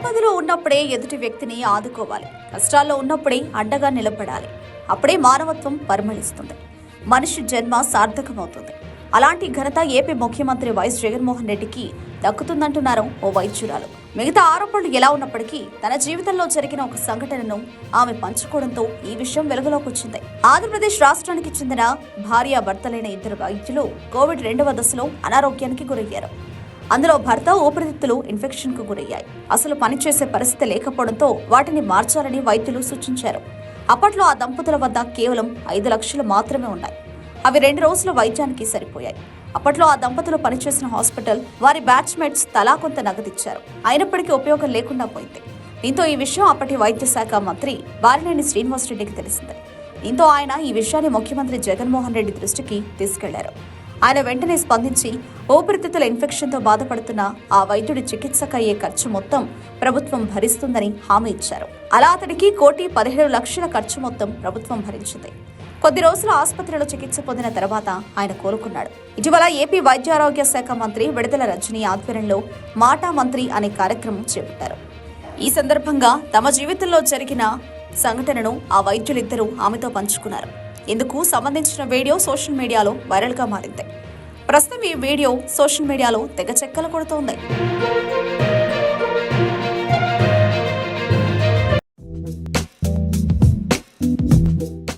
ఆపదలో ఉన్నప్పుడే ఎదుటి వ్యక్తిని ఆదుకోవాలి. కష్టాల్లో ఉన్నప్పుడే అండగా నిలబడాలి. అప్పుడే మానవత్వం పరిమళిస్తుంది. మనిషి జన్మ సార్థకమవుతుంది. అలాంటి ఘనత ఏపీ ముఖ్యమంత్రి వైఎస్ జగన్మోహన్ రెడ్డికి దక్కుతుందంటున్నారు ఓ వైద్యురాలు. మిగతా ఆరోపణలు ఎలా ఉన్నప్పటికీ తన జీవితంలో జరిగిన ఒక సంఘటనను ఆమె పంచుకోవడంతో ఈ విషయం వెలుగులోకి వచ్చింది. ఆంధ్రప్రదేశ్ రాష్ట్రానికి చెందిన భార్య భర్తలైన ఇద్దరు వైద్యులు కోవిడ్ రెండవ దశలో అనారోగ్యానికి గురయ్యారు. అందులో భర్త ఊపిరితిత్తులు ఇన్ఫెక్షన్కు గురయ్యాయి. అసలు పనిచేసే పరిస్థితి లేకపోవడంతో వాటిని మార్చాలని వైద్యులు సూచించారు. అప్పట్లో ఆ దంపతుల వద్ద కేవలం ఐదు లక్షలు మాత్రమే ఉన్నాయి. అవి రెండు రోజుల వైద్యానికి సరిపోయాయి. అప్పట్లో ఆ దంపతులు పనిచేసిన హాస్పిటల్ వారి బ్యాచ్మేట్స్ తలా కొంత నగదిచ్చారు. అయినప్పటికీ ఉపయోగం లేకుండా పోయింది. దీంతో ఈ విషయం అప్పటి వైద్య శాఖ మంత్రి బాలినేని శ్రీనివాసరెడ్డికి తెలిసింది. దీంతో ఆయన ఈ విషయాన్ని ముఖ్యమంత్రి జగన్మోహన్ రెడ్డి దృష్టికి తీసుకెళ్ళారు. ఆయన వెంటనే స్పందించి ఊపిరితిత్తుల ఇన్ఫెక్షన్తో బాధపడుతున్న ఆ వైద్యుడి చికిత్సకు అయ్యే ఖర్చు మొత్తం ప్రభుత్వం భరిస్తుందని హామీ ఇచ్చారు. అలా అతడికి కోటి పదిహేడు లక్షల ఖర్చు మొత్తం ప్రభుత్వం భరించింది. కొద్ది రోజులు ఆసుపత్రిలో చికిత్స పొందిన తర్వాత ఆయన కోలుకున్నాడు. ఇటీవల ఏపీ వైద్యారోగ్య శాఖ మంత్రి విడుదల రజనీ ఆధ్వర్యంలో మాటా మంత్రి అనే కార్యక్రమం చేపట్టారు. ఈ సందర్భంగా తమ జీవితంలో జరిగిన సంఘటనను ఆ వైద్యులిద్దరూ ఆమెతో పంచుకున్నారు. ఇందుకు సంబంధించిన వీడియో సోషల్ మీడియాలో వైరల్గా మారింది. ప్రస్తుతం ఈ వీడియో సోషల్ మీడియాలో తెగ చెక్కలు కొడుతోంది.